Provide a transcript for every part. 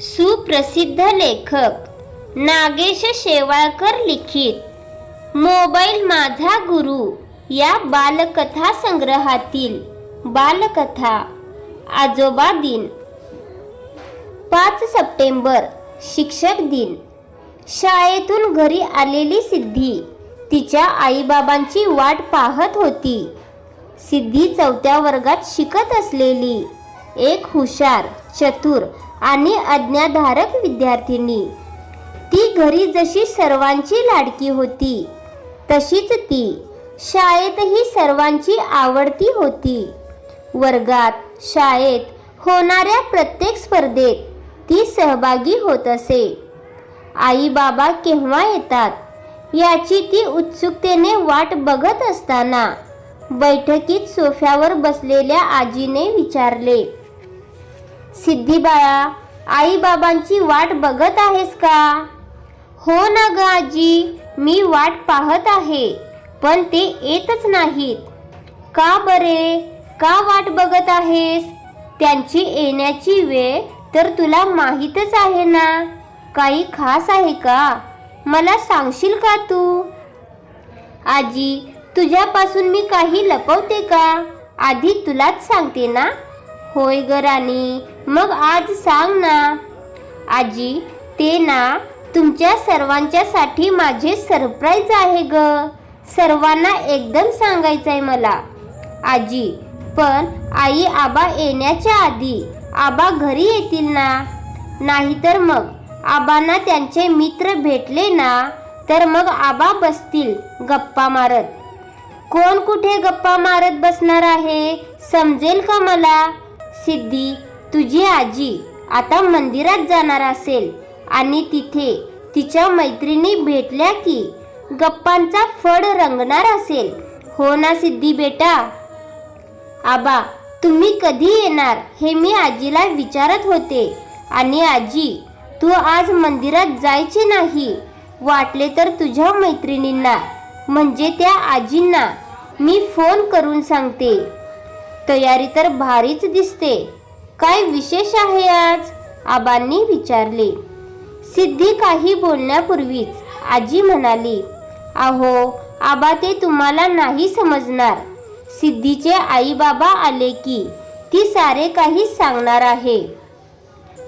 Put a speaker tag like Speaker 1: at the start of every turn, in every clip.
Speaker 1: सुप्रसिद्ध लेखक नागेश शेवाळकर लिखित. मोबाईल माझा गुरु या बालकथा संग्रहातील बालकथा. आजोबा दिन. पाच सप्टेंबर शिक्षक दिन. शाळेतून घरी आलेली सिद्धी तिच्या आईबाबांची वाट पाहत होती. सिद्धी चौथ्या वर्गात शिकत असलेली एक हुशार चतुर आणि आज्ञाधारक विद्यार्थिनी. ती घरी जशी सर्वांची लाडकी होती तशीच ती शाळेतही सर्वांची आवडती होती. वर्गात शाळेत होणाऱ्या प्रत्येक स्पर्धेत ती सहभागी होत असे. आई बाबा केव्हा येतात याची ती उत्सुकतेने वाट बघत असताना बैठकीत सोफ्यावर बसलेल्या आजीने विचारले सिद्धी बाळा आई बाबांची वाट बघत आहेस का? हो ना ग आजी मी वाट पाहत आहे पण ते येतच नाहीत. का बरे? का वाट बघत आहेस? त्यांची येण्याची वेळ तर तुला माहीतच आहे ना? काही खास आहे का? मला सांगशील का तू? आजी तुझ्यापासून मी काही लपवते का? आधी तुलाच सांगते ना? होय ग राणी मग आज सांग ना. आजी ते ना तुमच्या सर्वांच्यासाठी माझे सरप्राईज आहे ग. सर्वांना एकदम सांगायचं आहे मला. आजी पण आई आबा येण्याच्या आधी आबा घरी येतील ना? नाहीतर मग आबांना त्यांचे मित्र भेटले ना? तर मग आबा बसतील गप्पा मारत. कोण कुठे गप्पा मारत बसणार आहे? समजेल का मला? सिद्धी तुझी आजी आता मंदिरात जाणार असेल आणि तिथे तिच्या मैत्रिणी भेटल्या की गप्पांचा फड रंगणार असेल. हो ना सिद्धी बेटा? आबा तुम्ही कधी येणार हे मी आजीला विचारत होते. आणि आजी तू आज मंदिरात जायचे नाही. वाटले तर तुझ्या मैत्रिणींना म्हणजे त्या आजींना मी फोन करून सांगते. तयारी तर भारीच दिसते. काय विशेष आहे आज? आबांनी विचारले. सिद्धी काही बोलण्यापूर्वीच आजी म्हणाली अहो आबा ते तुम्हाला नाही समजणार. सिद्धीचे आई बाबा आले की ती सारे काही सांगणार आहे.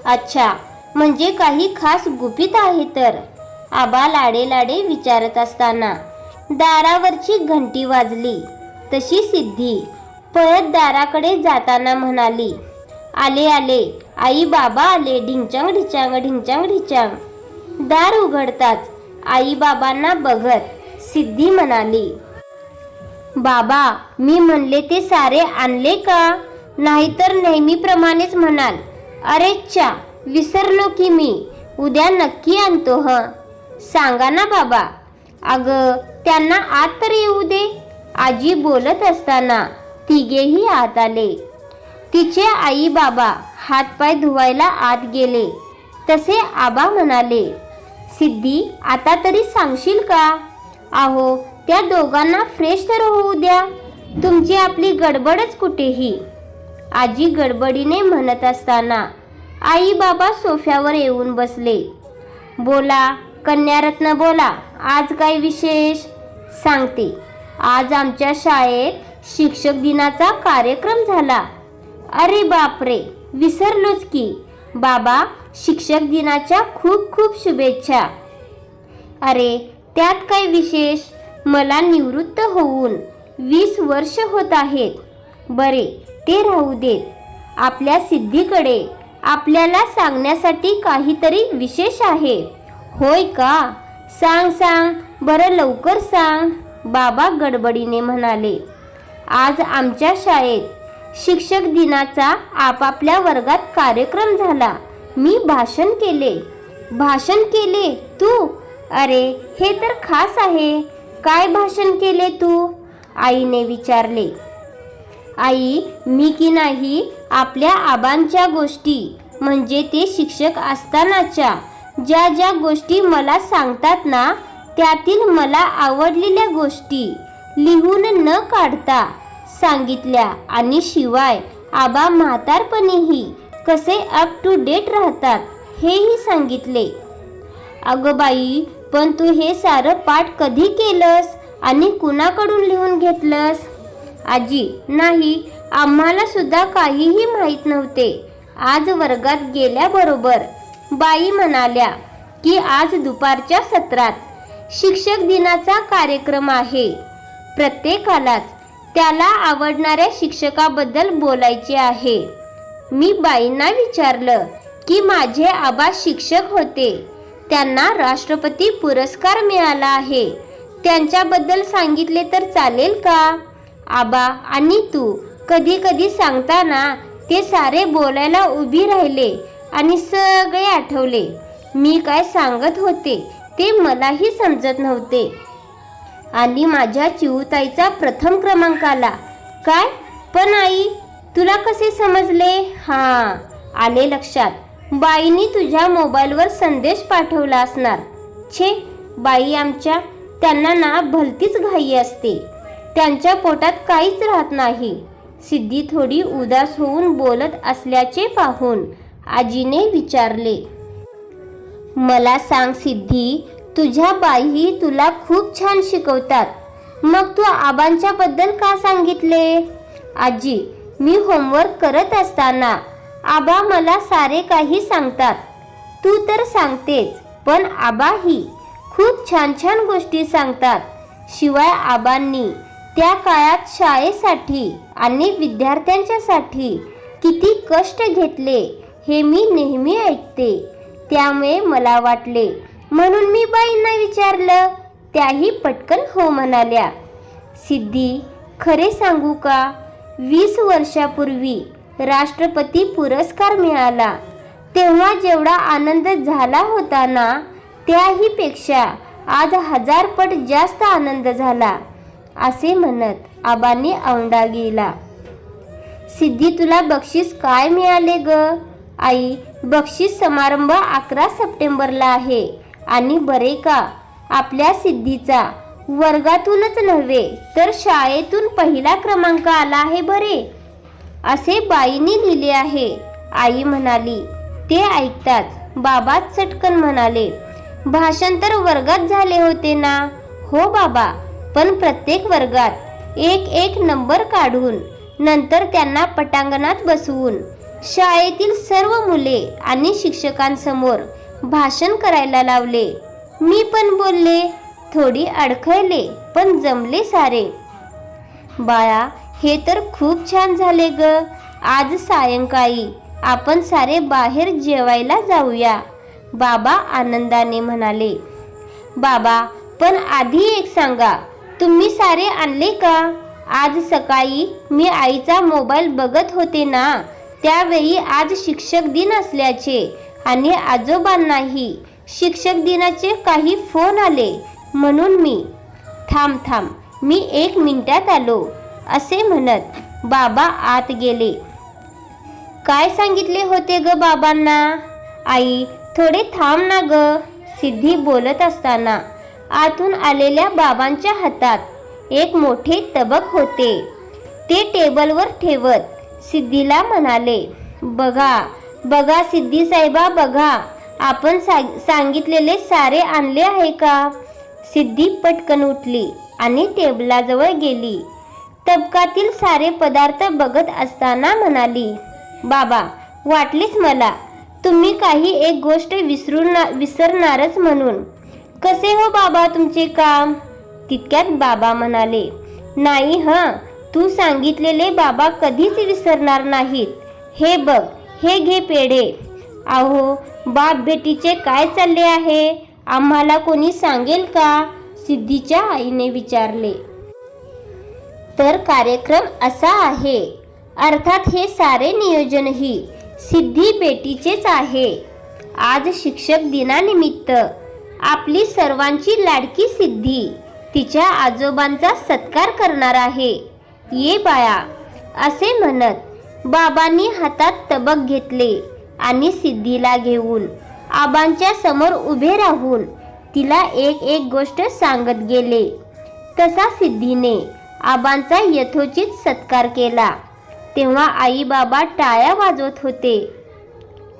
Speaker 1: अच्छा म्हणजे काही खास गुपित आहे तर? आबा लाडे लाडे विचारत असताना दारावरची घंटी वाजली. तशी सिद्धी परत दाराकडे जाताना म्हणाली आले आले. आई बाबा आले. ढिंचांग ढिचांग ढिंचांग ढिचांग. दार उघडताच आई बाबांना बघत सिद्धी म्हणाली बाबा मी म्हणले ते सारे आणले का? नाहीतर नेहमीप्रमाणेच म्हणाल अरे च्या विसरलो की मी. उद्या नक्की आणतो ह. सांगा ना बाबा. अगं त्यांना आत तर येऊ दे. आजी बोलत असताना तिघेही आत आले. तिचे आई बाबा हातपाय धुवायला आत गेले. तसे आबा म्हणाले सिद्धी आता तरी सांगशील का? अहो त्या दोघांना फ्रेश तर होऊ द्या. तुमची आपली गडबडच कुठेही. आजी गडबडीने म्हणत असताना आई बाबा सोफ्यावर येऊन बसले. बोला कन्यारत्न बोला आज काय विशेष? सांगते. आज आमच्या शाळेत शिक्षक दिनाचा कार्यक्रम झाला. अरे बापरे विसरलोच की. बाबा शिक्षक दिनाच्या खूप खूप शुभेच्छा. अरे त्यात काय विशेष? मला निवृत्त होऊन वीस वर्ष होत आहेत. बरे ते राहू देत. आपल्या सिद्धीकडे आपल्याला सांगण्यासाठी काहीतरी विशेष आहे. होय का? सांग सांग बरं लवकर सांग बाबा गडबडीने म्हणाले. आज आमच्या शाळेत शिक्षक दिनाचा आपापल्या वर्गात कार्यक्रम झाला. मी भाषण केले. भाषण केले तू? अरे हे तर खास आहे. काय भाषण केले तू? आईने विचारले. आई मी की नाही आपल्या आबांच्या गोष्टी म्हणजे ते शिक्षक असतानाच्या. ज्या ज्या गोष्टी मला सांगतात ना त्यातील मला आवडलेल्या गोष्टी लिहून न काढता सांगितल्या. आणि शिवाय आबा म्हातारपणीही कसे अप टू डेट राहतात हेही सांगितले. अगं बाई पण तू हे सारं पाठ कधी केलंस आणि कुणाकडून लिहून घेतलंस? आजी नाही आम्हाला सुद्धा काहीही माहीत नव्हते. आज वर्गात गेल्याबरोबर बाई म्हणाल्या की आज दुपारच्या सत्रात शिक्षक दिनाचा कार्यक्रम आहे. प्रत्येकालाच त्याला आवडणाऱ्या शिक्षकाबद्दल बोलायचे आहे. मी बाईंना विचारलं की माझे आबा शिक्षक होते. त्यांना राष्ट्रपती पुरस्कार मिळाला आहे. त्यांच्याबद्दल सांगितले तर चालेल का? आबा आणि तू कधी कधी सांगताना ते सारे बोलायला उभी राहिले आणि सगळे आठवले. मी काय सांगत होते ते मलाही समजत नव्हते. आणि माझ्या चिऊताईचा प्रथम क्रमांक आला. काय? पण आई तुला कसे समजले? हां आले लक्षात. बाईनी तुझ्या मोबाईलवर संदेश पाठवला असणार. छे बाई आमच्या त्यांना ना भलतीच घाई असते. त्यांच्या पोटात काहीच राहत नाही. सिद्धी थोडी उदास होऊन बोलत असल्याचे पाहून आजीने विचारले. मला सांग सिद्धी तुझ्या बाई तुला खूप छान शिकवतात. मग तू आबांच्या बद्दल का सांगितले? आजी मी होमवर्क करत असताना आबा मला सारे काही सांगतात. तू तर सांगतेच पण आबाही खूप छान छान गोष्टी सांगतात. शिवाय आबांनी त्या काळात शाळेसाठी आणि विद्यार्थ्यांच्यासाठी किती कष्ट घेतले हे मी नेहमी ऐकते. त्यामुळे मला वाटले म्हणून मी बाईंना विचारलं त्याही पटकन हो म्हणाल्या. सिद्धी खरे सांगू का? वीस वर्षापूर्वी राष्ट्रपती पुरस्कार मिळाला. तेव्हा जेवढा आनंद झाला होता ना त्याही पेक्षा आज हजार पट जास्त आनंद झाला असे म्हणत आबांनी औंडा गेला. सिद्धी तुला बक्षीस काय मिळाले ग? आई बक्षीस समारंभ अकरा सप्टेंबरला आहे. आणि बरे का? आपल्या सिद्धीचा. वर्गातूनच नव्हे तर शाळेतून पहिला क्रमांक आला आहे बरे. असे बाईंनी लिहिले आहे. आई म्हणाली ते ऐकताच बाबा चटकन म्हणाले भाषांतर वर्गात झाले होते ना? हो बाबा पण प्रत्येक वर्गात एक एक नंबर काढून नंतर त्यांना पटांगणात बसवून शाळेतील सर्व मुले आणि शिक्षकांसमोर भाषण करायला लावले. मी पण बोलले थोडी अडखळले पण जमले सारे. बाळा हे तर खूप छान झाले ग. आज सायंकाळी आपण सारे बाहेर जेवायला जाऊया बाबा आनंदाने म्हणाले. बाबा पण आधी एक सांगा तुम्ही सारे आणले का? आज सकाळी मी आईचा मोबाईल बघत होते ना त्यावेळी आज शिक्षक दिन असल्याचे आणि आजोबांनाही शिक्षक दिनाचे काही फोन आले. म्हणून मी थांब थांब मी एक मिनिटात आलो असे म्हणत बाबा आत गेले. काय सांगितले होते ग बाबांना? आई थोडे थांब ना ग सिद्धी बोलत असताना आतून आलेल्या बाबांच्या हातात एक मोठे तबक होते. ते टेबलवर ठेवत सिद्धीला म्हणाले बघा बघा सिद्धीसाहेबा बघा. आपण सा- सांगितलेले सारे आणले आहे का? सिद्धी पटकन उठली आणि टेबलाजवळ गेली. तबकातील सारे पदार्थ बघत असताना म्हणाली बाबा वाटलीच मला. तुम्ही काही एक गोष्ट विसरून विसरणारच म्हणून. कसे हो बाबा तुमचे काम? तितक्यात बाबा म्हणाले नाही हं. तू सांगितलेले बाबा कधीच विसरणार नाहीत. हे बघ हे घे पेढे. अहो बाप बेटीचे काय चालले आहे? आम्हाला कोणी सांगेल का? सिद्धीच्या आईने विचारले. तर कार्यक्रम असा आहे. अर्थात हे सारे नियोजनही सिद्धी बेटीचेच आहे. आज शिक्षक दिनानिमित्त आपली सर्वांची लाडकी सिद्धी तिच्या आजोबांचा सत्कार करणार आहे. ये बाया असे म्हणत बाबांनी हातात तबक घेतले आणि सिद्धीला घेऊन आबांच्या समोर उभे राहून तिला एक एक गोष्ट सांगत गेले. तसा सिद्धीने आबांचा यथोचित सत्कार केला. तेव्हा आई बाबा टाळ्या वाजवत होते.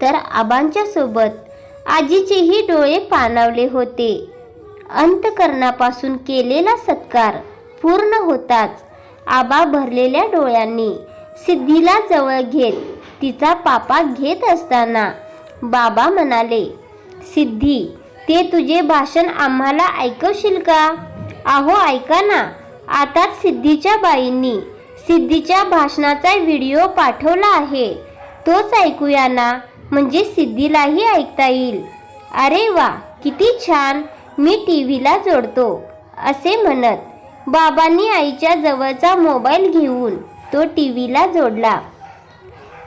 Speaker 1: तर आबांच्या सोबत आजीचेही डोळे पाणावले होते. अंतकरणापासून केलेला सत्कार पूर्ण होताच आबा भरलेल्या डोळ्यांनी सिद्धीला जवळ घेत तिचा पापा घेत असताना बाबा म्हणाले सिद्धी ते तुझे भाषण आम्हाला ऐकवशील का? अहो ऐका ना. आताच सिद्धीच्या बाईंनी सिद्धीच्या भाषणाचा व्हिडिओ पाठवला आहे. तोच ऐकूया ना. म्हणजे सिद्धीलाही ऐकता येईल. अरे वा किती छान. मी टी व्हीला जोडतो असे म्हणत बाबांनी आईच्या जवळचा मोबाईल घेऊन तो टी व्हीला जोडला.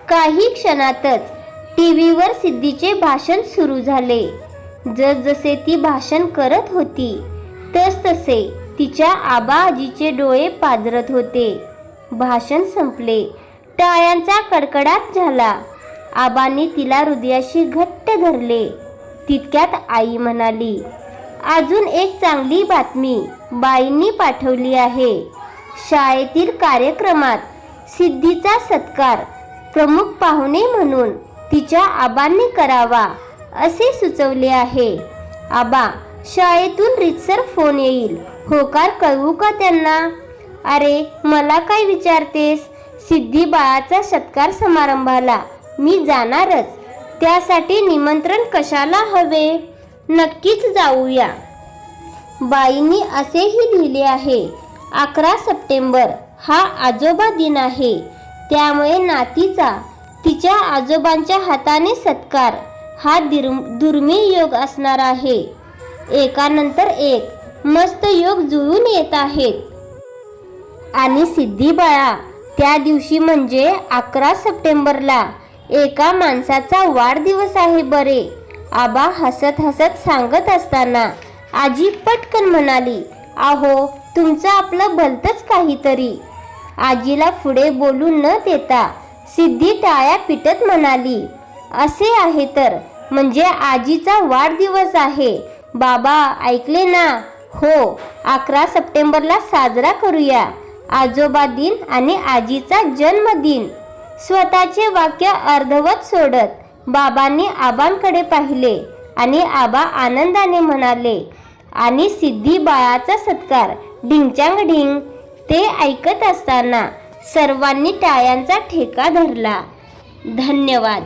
Speaker 1: काही क्षणातच टी व्हीवर सिद्धीचे भाषण सुरू झाले. जसजसे ती भाषण करत होती तसतसे तिच्या आबा आजीचे डोळे पाजरत होते. भाषण संपले. टाळ्यांचा कडकडाट झाला. आबांनी तिला हृदयाशी घट्ट धरले. तितक्यात आई म्हणाली अजून एक चांगली बातमी बाईंनी पाठवली आहे. शाळेतील कार्यक्रमात सिद्धीचा सत्कार. प्रमुख पाहुणे म्हणून तिच्या आबांनी करावा असे सुचवले आहे. आबा शाळेतून रितसर फोन येईल. होकार कळवू का त्यांना? अरे मला काय विचारतेस? सिद्धी बाळाचा सत्कार समारंभाला. मी जाणारच. त्यासाठी निमंत्रण कशाला हवे? नक्कीच जाऊया. बाईंनी असेही लिहिले आहे अकरा सप्टेंबर. हा आजोबा दिन आहे. त्यामुळे नातीचा तिच्या आजोबांच्या हाताने सत्कार हा दिर दुर्मिळ योग असणार आहे. एकानंतर एक मस्त योग जुळून येत आहेत. आणि सिद्धी बाळा त्या दिवशी म्हणजे अकरा सप्टेंबरला एका माणसाचा वाढदिवस आहे बरे. आबा हसत हसत सांगत असताना आजी पटकन म्हणाली आहो तुमचं आपलं भलतंच काहीतरी. आजीला पुढे बोलू न देता सिद्धी टाळ्या पिटत म्हणाली असे आहे तर म्हणजे आजीचा वाढदिवस आहे. बाबा ऐकले ना? हो अकरा सप्टेंबरला साजरा करूया. आजोबा दिन आणि आजीचा जन्मदिन. स्वतःचे वाक्य अर्धवत सोडत बाबांनी आबांकडे पाहिले आणि आबा आनंदाने म्हणाले आणि सिद्धी बाळाचा सत्कार ढिंचांग ढिंग. ते ऐकत असताना सर्वांनी टाळ्यांचा ठेका धरला. धन्यवाद.